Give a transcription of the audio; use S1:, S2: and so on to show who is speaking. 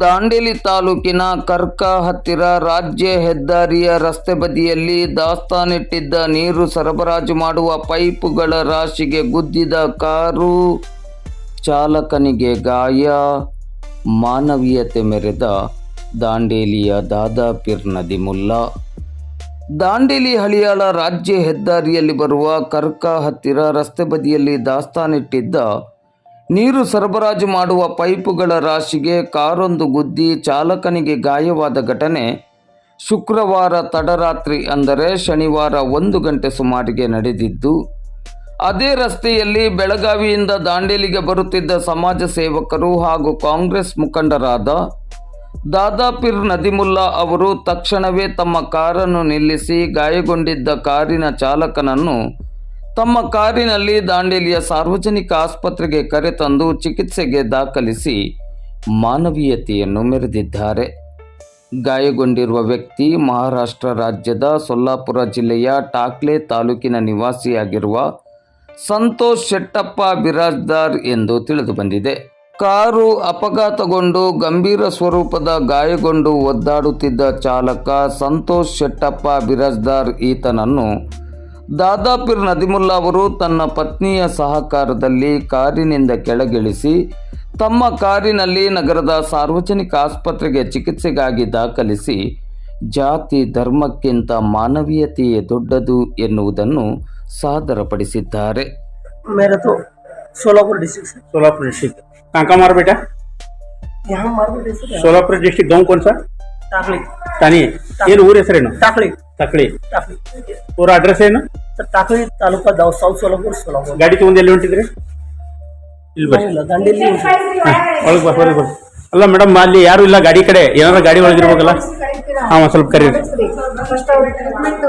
S1: ದಾಂಡೇಲಿ ತಾಲೂಕಿನ ಕರ್ಕ ಹತ್ತಿರ ರಾಜ್ಯ ಹೆದ್ದಾರಿಯ ರಸ್ತೆ ಬದಿಯಲ್ಲಿ ದಾಸ್ತಾನಿಟ್ಟಿದ್ದ ನೀರು ಸರಬರಾಜು ಮಾಡುವ ಪೈಪುಗಳ ರಾಶಿಗೆ ಗುದ್ದಿದ ಕಾರು ಚಾಲಕನಿಗೆ ಗಾಯ. ಮಾನವೀಯತೆ ಮೆರೆದ ದಾಂಡೇಲಿಯ ದಾದಾಪಿರ್ ನದಿ ಮುಲ್ಲಾ. ದಾಂಡೇಲಿ ಹಳಿಯಾಳ ರಾಜ್ಯ ಹೆದ್ದಾರಿಯಲ್ಲಿ ಬರುವ ಕರ್ಕ ಹತ್ತಿರ ರಸ್ತೆ ಬದಿಯಲ್ಲಿ ದಾಸ್ತಾನಿಟ್ಟಿದ್ದ ನೀರು ಸರಬರಾಜು ಮಾಡುವ ಪೈಪುಗಳ ರಾಶಿಗೆ ಕಾರೊಂದು ಗುದ್ದಿ ಚಾಲಕನಿಗೆ ಗಾಯವಾದ ಘಟನೆ. ಶುಕ್ರವಾರ ತಡರಾತ್ರಿ ಅಂದರೆ ಶನಿವಾರ ಒಂದು ಗಂಟೆ ಸುಮಾರಿಗೆ ನಡೆದಿದ್ದು, ಅದೇ ರಸ್ತೆಯಲ್ಲಿ ಬೆಳಗಾವಿಯಿಂದ ದಾಂಡೇಲಿಗೆ ಬರುತ್ತಿದ್ದ ಸಮಾಜ ಸೇವಕರು ಹಾಗೂ ಕಾಂಗ್ರೆಸ್ ಮುಖಂಡರಾದ ದಾದಾಪಿರ್ ನದಿಮುಲ್ಲಾ ಅವರು ತಕ್ಷಣವೇ ತಮ್ಮ ಕಾರನ್ನು ನಿಲ್ಲಿಸಿ ಗಾಯಗೊಂಡಿದ್ದ ಕಾರಿನ ಚಾಲಕನನ್ನು ತಮ್ಮ ಕಾರಿನಲ್ಲಿ ದಾಂಡೇಲಿಯ ಸಾರ್ವಜನಿಕ ಆಸ್ಪತ್ರೆಗೆ ಕರೆತಂದು ಚಿಕಿತ್ಸೆಗೆ ದಾಖಲಿಸಿ ಮಾನವೀಯತೆಯನ್ನು ಮೆರೆದಿದ್ದಾರೆ. ಗಾಯಗೊಂಡಿರುವ ವ್ಯಕ್ತಿ ಮಹಾರಾಷ್ಟ್ರ ರಾಜ್ಯದ ಸೊಲ್ಲಾಪುರ ಜಿಲ್ಲೆಯ ಟಾಕ್ಲೆ ತಾಲೂಕಿನ ನಿವಾಸಿಯಾಗಿರುವ ಸಂತೋಷ್ ಶೆಟ್ಟಪ್ಪ ಬಿರಾಜ್ದಾರ್ ಎಂದು ತಿಳಿದುಬಂದಿದೆ. ಕಾರು ಅಪಘಾತಗೊಂಡು ಗಂಭೀರ ಸ್ವರೂಪದ ಗಾಯಗೊಂಡು ಒದ್ದಾಡುತ್ತಿದ್ದ ಚಾಲಕ ಸಂತೋಷ್ ಶೆಟ್ಟಪ್ಪ ಬಿರಾಜ್ದಾರ್ ಈತನನ್ನು ದಾದಾಪೀರ್ ನದಿಮುಲ್ಲಾ ಅವರು ತನ್ನ ಪತ್ನಿಯ ಸಹಕಾರದಲ್ಲಿ ಕಾರಿನಿಂದ ಕೆಳಗಿಳಿಸಿ ತಮ್ಮ ಕಾರಿನಲ್ಲಿ ನಗರದ ಸಾರ್ವಜನಿಕ ಆಸ್ಪತ್ರೆಗೆ ಚಿಕಿತ್ಸೆಗಾಗಿ ದಾಖಲಿಸಿ ಜಾತಿ ಧರ್ಮಕ್ಕಿಂತ ಮಾನವೀಯತೆಯೇ ದೊಡ್ಡದು ಎನ್ನುವುದನ್ನು ಸಾದರಪಡಿಸಿದ್ದಾರೆ
S2: मेरा तो सोलापुर डिस्ट्रिक्ट से
S3: सोलापुर डिस्ट्रिक्ट कहाँ का मारा बेटा
S2: यहाँ मार्केट है सर
S3: सोलापुर डिस्ट्रिक्ट गाँव कौन सा
S2: ತಾಕ್ಳಿ
S3: ತಾನಿ ಏನು ಊರ ಹೆಸರೇನು?
S2: ತಾಕ್ಳಿ
S3: ತಕ್ಳಿ
S2: ತಾಕ್ಳಿ
S3: ಊರ ಅಡ್ರೆಸ್ ಏನು?
S2: ಸರ್ ತಾಕ್ಳಿ ತಾಲೂಕು ದವ ಸೌತ್ ಸೋಲಾಪುರ
S3: ಗಾಡಿ ತಗೊಂಡು ಎಲ್ಲಿ ಹೊಂಟಿದ್ರಿ? ಇಲ್ಲಿ ಬರ್ರಿ.
S2: ಇಲ್ಲ
S3: ಒಳಗೆ ಬರ್ ಬರ್ರಿ ಅಲ್ಲ ಮೇಡಮ್ ಅಲ್ಲಿ ಯಾರು ಇಲ್ಲ ಗಾಡಿ ಕಡೆ? ಏನಾರ ಗಾಡಿ ಒಳಗಿರ್ಬೇಕಲ್ಲ? ಆ ಒಂದು ಸ್ವಲ್ಪ ಕರೀರಿ.
S4: ಟ್ರೀಟ್ಮೆಂಟ್